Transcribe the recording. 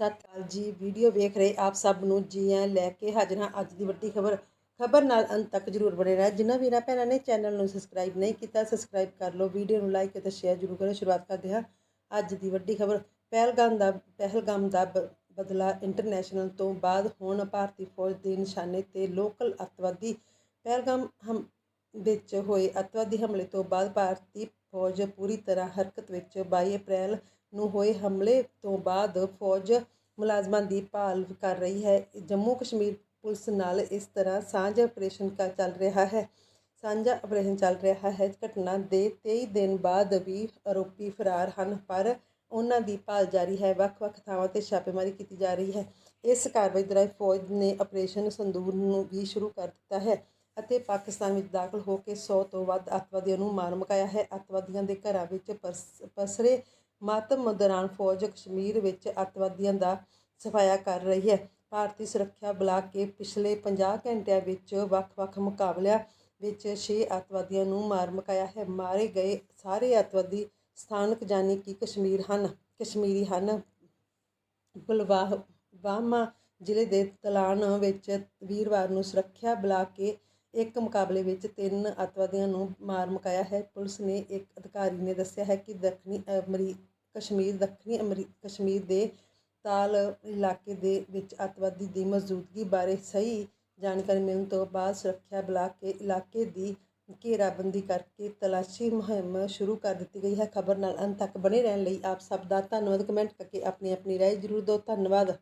ਸਤਿ ਸ਼੍ਰੀ ਅਕਾਲ ਜੀ। ਵੀਡੀਓ ਵੇਖ ਰਹੇ ਆਪ ਸਭ ਨੂੰ ਜੀ ਆਇਆਂ ਲੈ ਕੇ ਹਾਜ਼ਰ ਹਾਂ ਅੱਜ ਦੀ ਵੱਡੀ ਖਬਰ। ਖਬਰ ਨਾਲ ਅੰਤ ਤੱਕ ਜਰੂਰ ਬਣੇ ਰਹਿ। ਜਿਨ੍ਹਾਂ ਵੀਰਾਂ ਭੈਣਾਂ ਨੇ ਚੈਨਲ ਨੂੰ ਸਬਸਕ੍ਰਾਈਬ ਨਹੀਂ ਕੀਤਾ ਸਬਸਕ੍ਰਾਈਬ ਕਰ ਲਓ। ਵੀਡੀਓ ਨੂੰ ਲਾਈਕ ਅਤੇ ਸ਼ੇਅਰ ਜਰੂਰ ਕਰੋ। ਸ਼ੁਰੂਆਤ ਕਰਦੇ ਹਾਂ ਅੱਜ ਦੀ ਵੱਡੀ ਖਬਰ। ਪਹਿਲਗਾਮ ਦਾ ਪਹਿਲਗਾਮ ਦਾ ਬ- ਬਦਲਾ ਇੰਟਰਨੈਸ਼ਨਲ ਤੋਂ ਬਾਅਦ ਹੁਣ ਭਾਰਤੀ ਫੌਜ ਦੇ ਨਿਸ਼ਾਨੇ ਤੇ ਲੋਕਲ ਅੱਤਵਾਦੀ ਪਹਿਲਗਾਮ ਹਮ ਵਿੱਚ ਹੋਏ ਅੱਤਵਾਦੀ ਹਮਲੇ ਤੋਂ ਬਾਅਦ ਭਾਰਤੀ ਫੌਜ ਪੂਰੀ ਤਰ੍ਹਾਂ ਹਰਕਤ ਵਿੱਚ 22 ਅਪ੍ਰੈਲ ਨੂੰ ਹੋਏ ਹਮਲੇ ਤੋਂ ਬਾਅਦ ਫੌਜ ਮੁਲਾਜ਼ਮਾਂ ਦੀ ਭਾਲ ਕਰ ਰਹੀ ਹੈ। ਜੰਮੂ ਕਸ਼ਮੀਰ ਪੁਲਿਸ ਨਾਲ ਇਸ ਤਰ੍ਹਾਂ ਸਾਂਝਾ ਆਪਰੇਸ਼ਨ ਕਾ, ਚੱਲ ਰਿਹਾ ਹੈ। ਸਾਂਝਾ ਆਪਰੇਸ਼ਨ ਚੱਲ ਰਿਹਾ ਹੈ। ਘਟਨਾ ਦੇ 23 ਦਿਨ ਬਾਅਦ ਵੀ ਆਰੋਪੀ ਫਰਾਰ ਹਨ, ਪਰ ਉਹਨਾਂ ਦੀ ਭਾਲ ਜਾਰੀ ਹੈ। ਵੱਖ-ਵੱਖ ਥਾਵਾਂ ਤੇ ਛਾਪੇਮਾਰੀ ਕੀਤੀ ਜਾ ਰਹੀ ਹੈ। ਇਸ ਕਾਰਵਾਈ ਦੌਰਾਨ ਫੌਜ ਨੇ ਆਪਰੇਸ਼ਨ ਸੰਦੂਰ ਨੂੰ ਵੀ ਸ਼ੁਰੂ ਕਰ ਦਿੱਤਾ ਹੈ। ਅਤੇ ਪਾਕਿਸਤਾਨ ਵਿੱਚ ਦਾਖਲ ਹੋ ਕੇ 100 ਤੋਂ ਵੱਧ ਅੱਤਵਾਦੀਆਂ ਨੂੰ ਮਾਰ ਮੁਕਾਇਆ ਹੈ। ਅੱਤਵਾਦੀਆਂ ਦੇ ਘਰਾਂ ਵਿੱਚ ਪਸਰੇ ਮਾਤਮ ਦੌਰਾਨ ਫੌਜ ਕਸ਼ਮੀਰ ਵਿੱਚ ਅੱਤਵਾਦੀਆਂ ਦਾ ਸਫਾਇਆ ਕਰ ਰਹੀ ਹੈ। ਭਾਰਤੀ ਸੁਰੱਖਿਆ ਬਲਾਕ ਕੇ ਪਿਛਲੇ 50 ਘੰਟਿਆਂ ਵਿੱਚ ਵੱਖ-ਵੱਖ ਮੁਕਾਬਲਿਆਂ ਵਿੱਚ 6 ਅੱਤਵਾਦੀਆਂ ਨੂੰ ਮਾਰ ਮੁਕਾਇਆ ਹੈ। ਮਾਰੇ ਗਏ ਸਾਰੇ ਅੱਤਵਾਦੀ ਸਥਾਨਕ ਜਾਨੀ ਕਿ ਕਸ਼ਮੀਰ ਹਨ। ਕਸ਼ਮੀਰੀ ਹਨ। ਪੁਲਵਾਮਾ ਜ਼ਿਲ੍ਹੇ ਦੇ ਤਲਾਨ ਵਿੱਚ ਵੀਰਵਾਰ ਨੂੰ ਸੁਰੱਖਿਆ ਬਲਾਕ ਕੇ ਇੱਕ ਮੁਕਾਬਲੇ ਵਿੱਚ ਤਿੰਨ ਅੱਤਵਾਦੀਆਂ ਨੂੰ ਮਾਰ ਮੁਕਾਇਆ ਹੈ। ਪੁਲਿਸ ਨੇ ਇੱਕ ਅਧਿਕਾਰੀ ਨੇ ਦੱਸਿਆ ਹੈ ਕਿ ਦੱਖਣੀ ਅਮਰੀ, ਕਸ਼ਮੀਰ, ਦੱਖਣੀ ਅਮਰੀ, ਕਸ਼ਮੀਰ ਦੇ ਤਾਲ ਇਲਾਕੇ ਦੇ ਵਿੱਚ ਅੱਤਵਾਦੀ ਦੀ ਮੌਜੂਦਗੀ ਬਾਰੇ ਸਹੀ ਜਾਣਕਾਰੀ ਮਿਲਣ ਤੋਂ ਬਾਅਦ ਸੁਰੱਖਿਆ ਬੁਲਾ ਕੇ ਇਲਾਕੇ ਦੀ ਘੇਰਾਬੰਦੀ ਕਰਕੇ ਤਲਾਸ਼ੀ ਮੁਹਿੰਮ ਸ਼ੁਰੂ ਕਰ ਦਿੱਤੀ ਗਈ ਹੈ। ਖਬਰ ਨਾਲ ਅੰਤ ਤੱਕ ਬਣੇ ਰਹਿਣ ਲਈ ਆਪ ਸਭ ਦਾ ਧੰਨਵਾਦ। ਕਮੈਂਟ ਕਰਕੇ ਆਪਣੀ ਆਪਣੀ ਰਾਏ ਜ਼ਰੂਰ ਦਿਓ। ਧੰਨਵਾਦ।